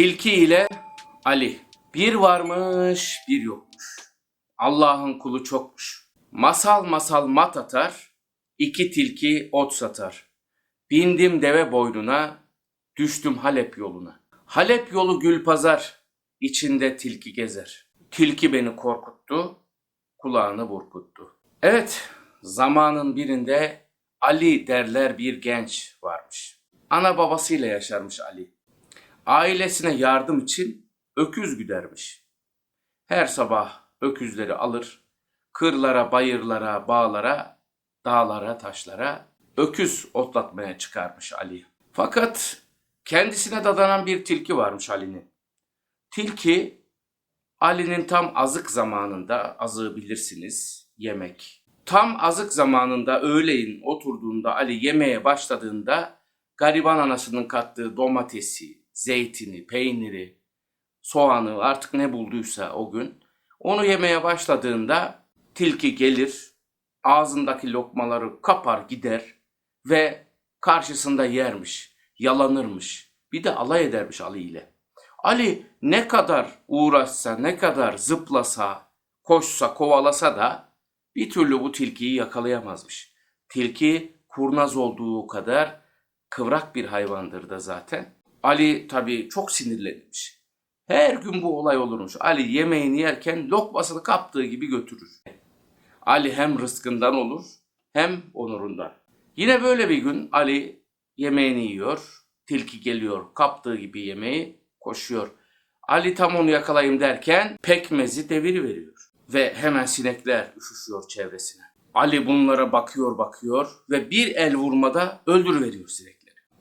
Tilki ile Ali. Bir varmış, bir yokmuş. Allah'ın kulu çokmuş. Masal masal mat atar, iki tilki ot satar. Bindim deve boynuna, düştüm Halep yoluna. Halep yolu gül pazar, içinde tilki gezer. Tilki beni korkuttu, kulağını burkuttu. Evet, zamanın birinde Ali derler bir genç varmış. Ana babasıyla yaşarmış Ali. Ailesine yardım için öküz güdermiş. Her sabah öküzleri alır, kırlara, bayırlara, bağlara, dağlara, taşlara öküz otlatmaya çıkarmış Ali. Fakat kendisine dadanan bir tilki varmış Ali'nin. Tilki Ali'nin tam azık zamanında, azığı bilirsiniz, yemek. Tam azık zamanında öğleyin oturduğunda Ali yemeğe başladığında gariban anasının kattığı domatesi, zeytini, peyniri, soğanı artık ne bulduysa o gün onu yemeye başladığında tilki gelir, ağzındaki lokmaları kapar gider ve karşısında yermiş, yalanırmış. Bir de alay edermiş Ali ile. Ali ne kadar uğraşsa, ne kadar zıplasa, koşsa, kovalasa da bir türlü bu tilkiyi yakalayamazmış. Tilki kurnaz olduğu kadar kıvrak bir hayvandır da zaten. Ali tabii çok sinirlenmiş. Her gün bu olay olurmuş. Ali yemeğini yerken lokmasını kaptığı gibi götürür. Ali hem rızkından olur hem onurundan. Yine böyle bir gün Ali yemeğini yiyor. Tilki geliyor kaptığı gibi yemeği koşuyor. Ali tam onu yakalayayım derken pekmezi deviri veriyor. Ve hemen sinekler üşüşüyor çevresine. Ali bunlara bakıyor bakıyor ve bir el vurmada öldürüveriyor sinekleri.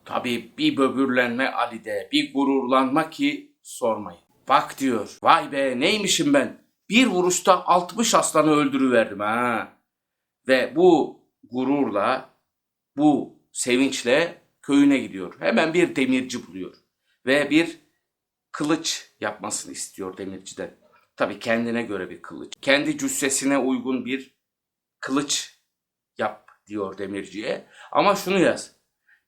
Tabii bir böbürlenme Ali'de, bir gururlanma ki sormayın. Bak diyor, vay be neymişim ben? Bir vuruşta 60 aslanı öldürüverdim ha. Ve bu gururla, bu sevinçle köyüne gidiyor. Hemen bir demirci buluyor. Ve bir kılıç yapmasını istiyor demirciden. Tabii kendine göre bir kılıç. Kendi cüssesine uygun bir kılıç yap diyor demirciye. Ama şunu yaz.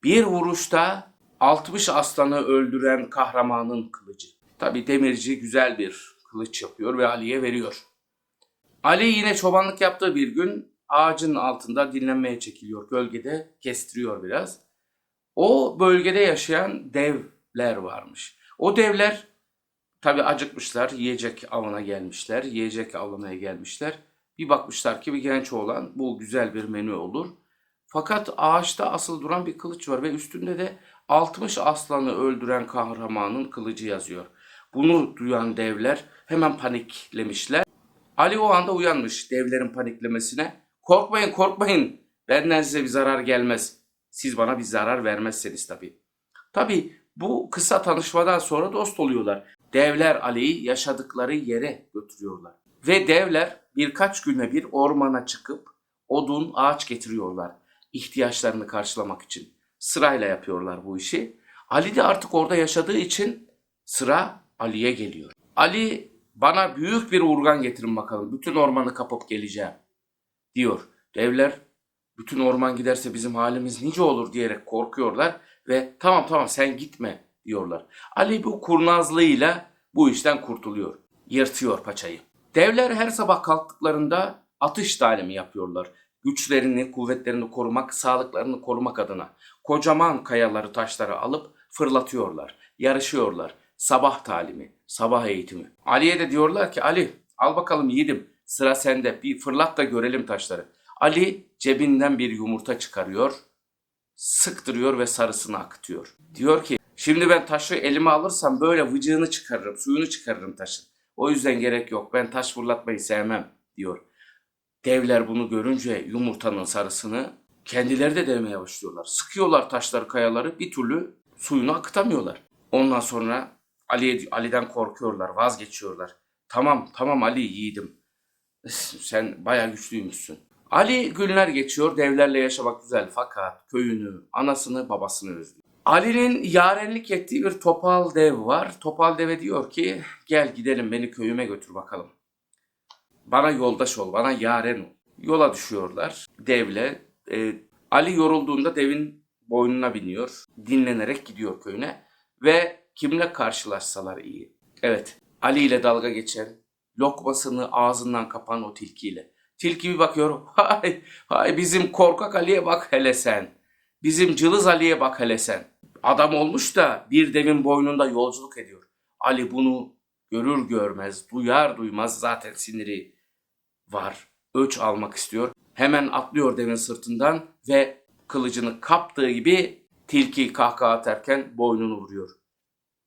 Bir vuruşta 60 aslanı öldüren kahramanın kılıcı. Tabi demirci güzel bir kılıç yapıyor ve Ali'ye veriyor. Ali yine çobanlık yaptığı bir gün ağacın altında dinlenmeye çekiliyor. Gölgede kestiriyor biraz. O bölgede yaşayan devler varmış. O devler tabi acıkmışlar, yiyecek avına gelmişler, yiyecek avlamaya gelmişler. Bir bakmışlar ki bir genç oğlan bu güzel bir menü olur. Fakat ağaçta asıl duran bir kılıç var ve üstünde de 60 aslanı öldüren kahramanın kılıcı yazıyor. Bunu duyan devler hemen paniklemişler. Ali o anda uyanmış devlerin paniklemesine. Korkmayın korkmayın benden size bir zarar gelmez. Siz bana bir zarar vermezseniz tabii. Tabii bu kısa tanışmadan sonra dost oluyorlar. Devler Ali'yi yaşadıkları yere götürüyorlar. Ve devler birkaç güne bir ormana çıkıp odun, ağaç getiriyorlar ihtiyaçlarını karşılamak için. Sırayla yapıyorlar bu işi. Ali de artık orada yaşadığı için sıra Ali'ye geliyor. Ali bana büyük bir urgan getirin bakalım. Bütün ormanı kapıp geleceğim diyor. Devler bütün orman giderse bizim halimiz nice olur diyerek korkuyorlar ve tamam tamam sen gitme diyorlar. Ali bu kurnazlığıyla bu işten kurtuluyor. Yırtıyor paçayı. Devler her sabah kalktıklarında atış talimi yapıyorlar. Güçlerini, kuvvetlerini korumak, sağlıklarını korumak adına. Kocaman kayaları, taşları alıp fırlatıyorlar. Yarışıyorlar. Sabah talimi, sabah eğitimi. Ali'ye de diyorlar ki Ali al bakalım yiğidim sıra sende bir fırlat da görelim taşları. Ali cebinden bir yumurta çıkarıyor, sıktırıyor ve sarısını akıtıyor. Diyor ki şimdi ben taşı elime alırsam böyle vıcığını çıkarırım, suyunu çıkarırım taşın. O yüzden gerek yok ben taş fırlatmayı sevmem diyor. Devler bunu görünce yumurtanın sarısını kendileri de demeye başlıyorlar. Sıkıyorlar taşları kayaları bir türlü suyunu akıtamıyorlar. Ondan sonra Ali'ye, Ali'den korkuyorlar vazgeçiyorlar. Tamam tamam Ali yiğidim. Sen bayağı güçlüymüşsün. Ali günler geçiyor devlerle yaşamak güzel fakat köyünü, anasını, babasını özlüyor. Ali'nin yarenlik ettiği bir topal dev var. Topal deve diyor ki gel gidelim beni köyüme götür bakalım. Bana yoldaş ol, bana yaren ol. Yola düşüyorlar devle. Ee, Ali yorulduğunda devin boynuna biniyor. Dinlenerek gidiyor köyüne. Ve kimle karşılaşsalar iyi. Evet, Ali ile dalga geçen, lokmasını ağzından kapan o tilkiyle. Tilki bir bakıyor, hay hay bizim korkak Ali'ye bak hele sen. Bizim cılız Ali'ye bak hele sen. Adam olmuş da bir devin boynunda yolculuk ediyor. Ali bunu görür görmez, duyar duymaz zaten siniri var. Öç almak istiyor. Hemen atlıyor devin sırtından ve kılıcını kaptığı gibi tilki kahkaha atarken boynunu vuruyor.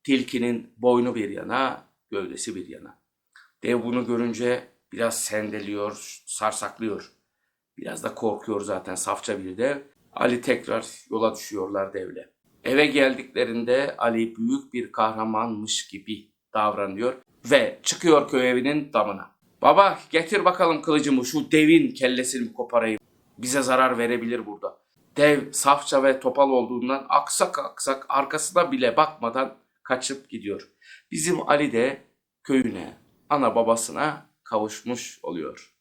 Tilkinin boynu bir yana, gövdesi bir yana. Dev bunu görünce biraz sendeliyor, sarsaklıyor. Biraz da korkuyor zaten safça bir dev. Ali tekrar yola düşüyorlar devle. Eve geldiklerinde Ali büyük bir kahramanmış gibi davranıyor ve çıkıyor köy evinin damına. Baba getir bakalım kılıcımı şu devin kellesini koparayım. Bize zarar verebilir burada. Dev safça ve topal olduğundan aksak aksak arkasına bile bakmadan kaçıp gidiyor. Bizim Ali de köyüne, ana babasına kavuşmuş oluyor.